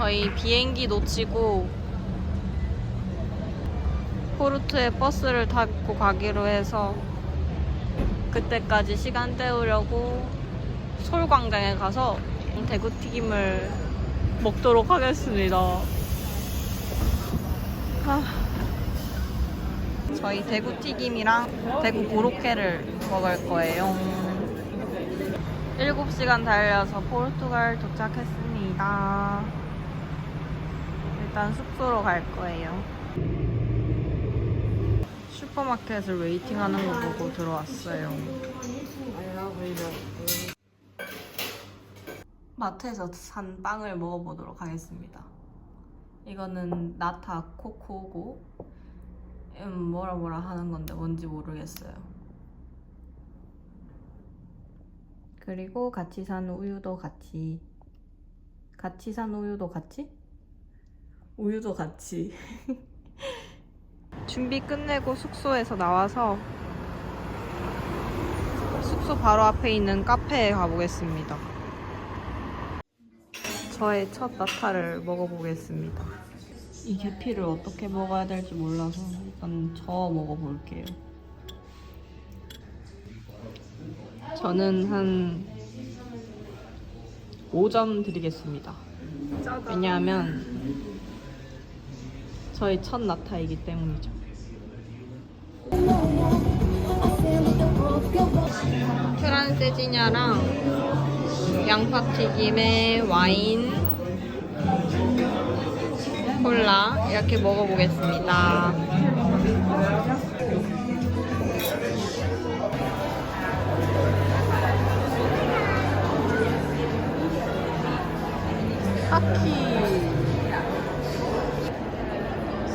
저희 비행기 놓치고 포르투에 버스를 타고 가기로 해서 그때까지 시간 때우려고 서울광장에 가서 대구튀김을 먹도록 하겠습니다. 하... 저희 대구튀김이랑 대구 고로케를 먹을 거예요. 7시간 달려서 포르투갈 도착했습니다. 일단 숙소로 갈 거예요. 슈퍼마켓을 웨이팅하는 거 보고 들어왔어요. 마트에서 산 빵을 먹어보도록 하겠습니다. 이거는 나타 코코고 음, 뭐라 뭐라 하는 건데 뭔지 모르겠어요. 그리고 같이 산 우유도 같이 같이 산 우유도 같이 우유도 같이 준비 끝내고 숙소에서 나와서 숙소 바로 앞에 있는 카페에 가보겠습니다. 저의 첫 나타를 먹어보겠습니다. 이 계피를 어떻게 먹어야 될지 몰라서 일단 저어 먹어볼게요. 저는 한 5점 드리겠습니다. 왜냐하면 저의 첫 나타이기 때문이죠. 트란세지냐랑 양파튀김에 와인, 콜라 이렇게 먹어보겠습니다. 타키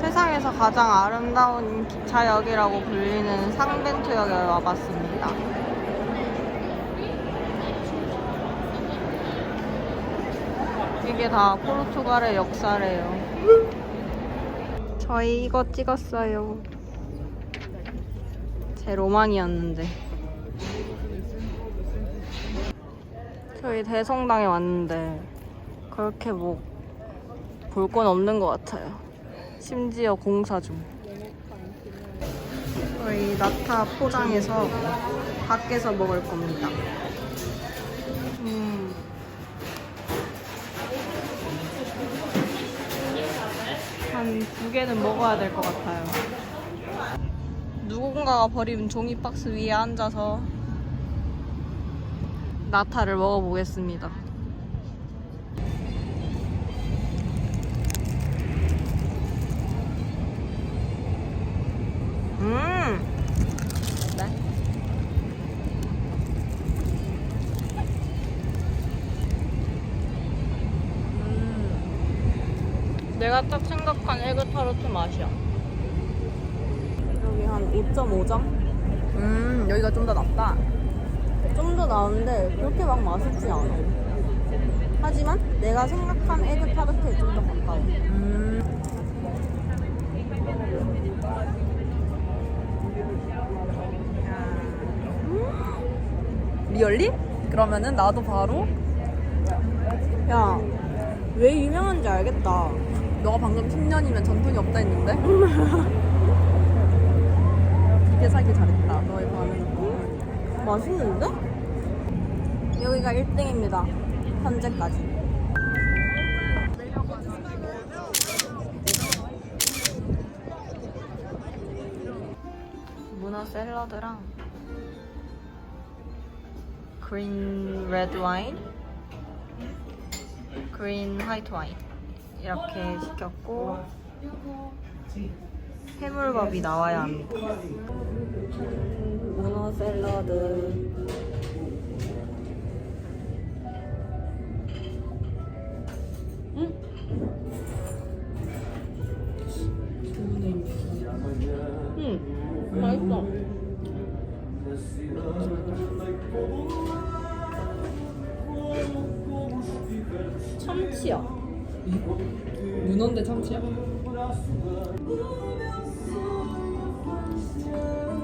세상에서 가장 아름다운 기차역이라고 불리는 상벤투역에 와봤습니다. 이게 다 포르투갈의 역사래요. 저희 이거 찍었어요. 제 로망이었는데. 저희 대성당에 왔는데 그렇게 뭐 볼 건 없는 것 같아요. 심지어 공사 중. 저희 나타 포장해서 밖에서 먹을 겁니다. 음. 한두 개는 먹어야 될 것 같아요. 누군가가 버린 종이 박스 위에 앉아서 나타를 먹어보겠습니다. 내가 딱 생각한 에그 타르트 맛이야. 여기 한 5.5점? 음, 여기가 좀 더 낫다. 좀 더 나은데 그렇게 막 맛있지 않아. 하지만 내가 생각한 에그 타르트에 좀 더 가까워. 음. 리얼리? 그러면은 나도 바로 야, 왜 유명한지 알겠다. 너가 방금 10년이면 전통이 없다 했는데 이게 사길 잘했다 너의 반응 맛있는데? 여기가 1등입니다. 현재까지. 문어 샐러드랑 그린 레드 와인, 그린 화이트 와인 이렇게 시켰고 해물밥이 나와야 합니다. 문어 샐러드 음, 맛있어. 문어인데 참치야?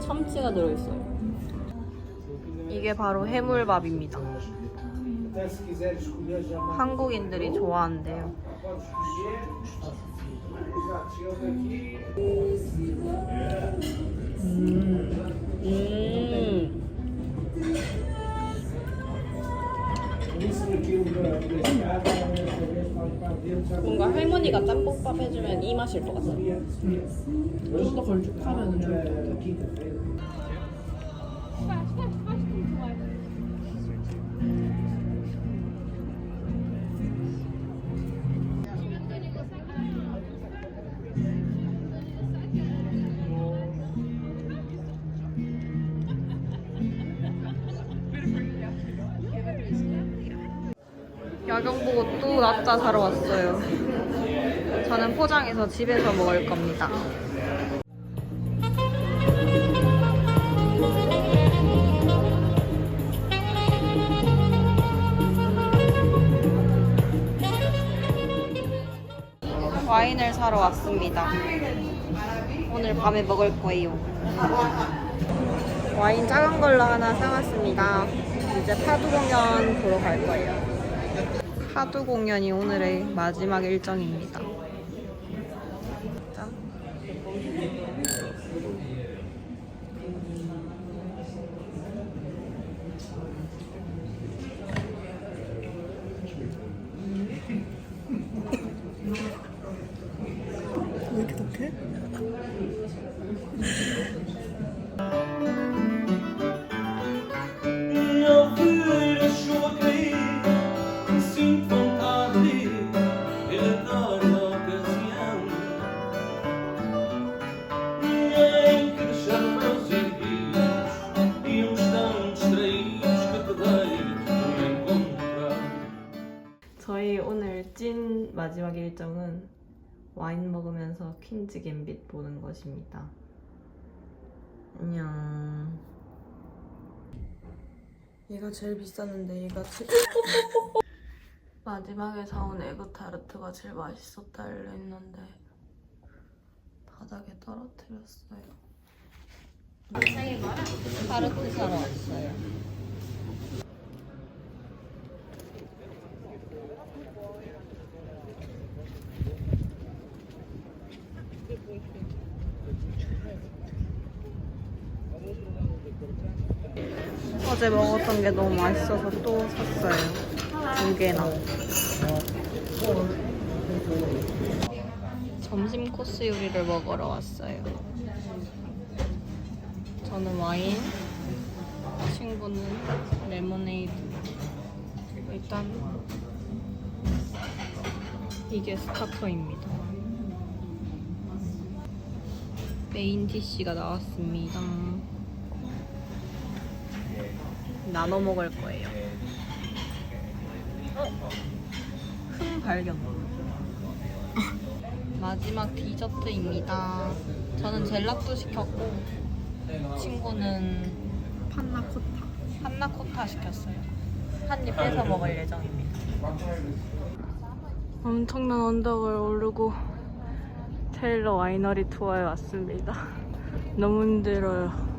참치가 들어있어요. 이게 바로 해물밥입니다. 한국인들이 좋아한대요. 할머니가 짬뽕밥 해주면 이 맛일 것 같아. 좀더 걸쭉하면 좋을 것 같아. 야경 보고 또 낮자 사러 왔어요. 저는 포장해서 집에서 먹을 겁니다. 와인을 사러 왔습니다. 오늘 밤에 먹을 거예요. 와인 작은 걸로 하나 사왔습니다. 이제 파도 공연 보러 갈 거예요. 파도 공연이 오늘의 마지막 일정입니다. 일정은 와인 먹으면서 퀸즈 갬빗 보는 것입니다. 안녕. 얘가 제일 비쌌는데 얘가 제... 마지막에 사온 에그 타르트가 제일 맛있었다 알려 했는데 바닥에 떨어뜨렸어요. 타르트 사러 왔어요. 어제 먹었던 게 너무 맛있어서 또 샀어요. 두 개나. 점심 코스 요리를 먹으러 왔어요. 저는 와인, 친구는 레모네이드. 일단 이게 스타터입니다. 메인 디쉬가 나왔습니다. 나눠 먹을 거예요. 어? 흠 발견. 마지막 디저트입니다. 저는 젤라또 시켰고 친구는 판나코타. 판나코타 시켰어요. 한 입 빼서 먹을 예정입니다. 엄청난 언덕을 오르고 테일러 와이너리 투어에 왔습니다. 너무 힘들어요.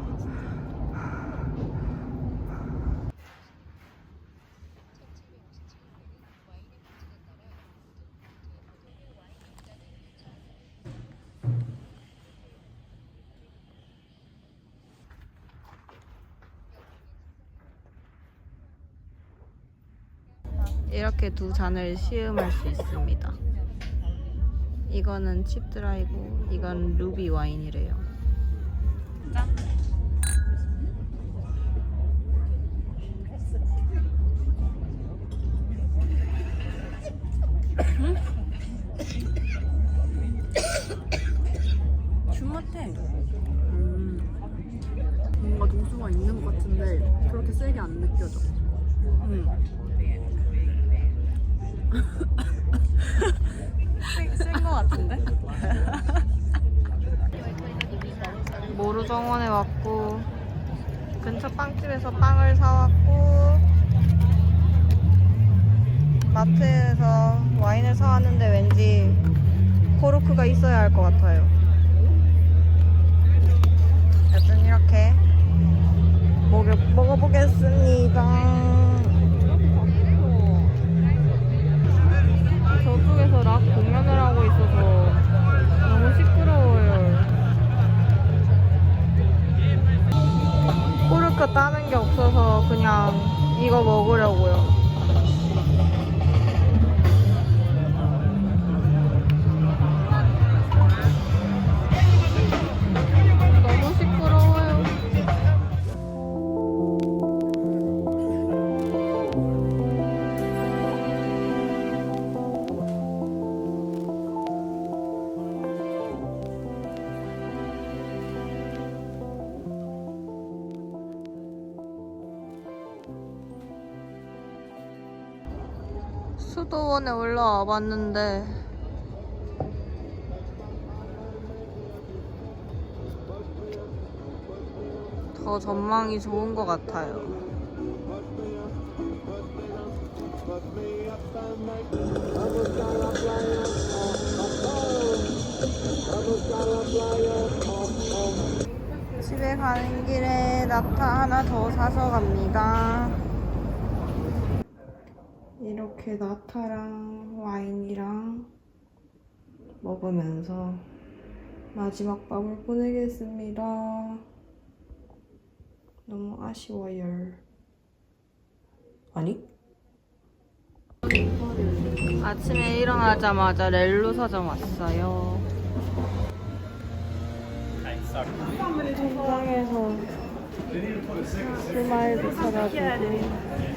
이렇게 두 잔을 시음할 수 있습니다. 이거는 칩드라이고 이건 루비 와인이래요. 짠. 주맛해. 음, 뭔가 도수가 있는 것 같은데 그렇게 세게 안 느껴져. 음. 센거 같은데? 모루정원에 왔고 근처 빵집에서 빵을 사왔고 마트에서 와인을 사왔는데 왠지 코르크가 있어야 할 것 같아요. 여튼 이렇게 먹여, 먹어보겠습니다. 락 공연을 하고 있어서 너무 시끄러워요. 코르크 따는 게 없어서 그냥 이거 먹으려고요. 수도원에 올라와 봤는데 더 전망이 좋은 것 같아요. 집에 가는 길에 라타 하나 더 사서 갑니다. 이렇게 나타랑 와인이랑 먹으면서 마지막 밤을 보내겠습니다. 너무 아쉬워요. 아니? 아침에 일어나자마자 렐로 서점 왔어요. 공장에서 스마일도 사가지고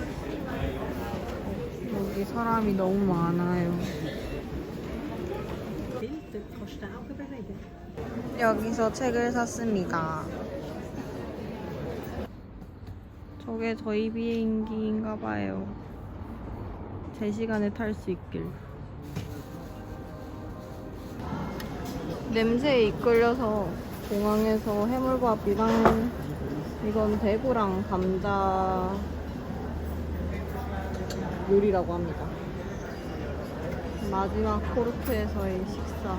여기 사람이 너무 많아요. 여기서 책을 샀습니다. 저게 저희 비행기인가 봐요. 제 시간에 탈 수 있길. 냄새에 이끌려서 공항에서 해물밥이랑 이건 대구랑 감자 요리라고 합니다. 마지막 코르트에서의 식사.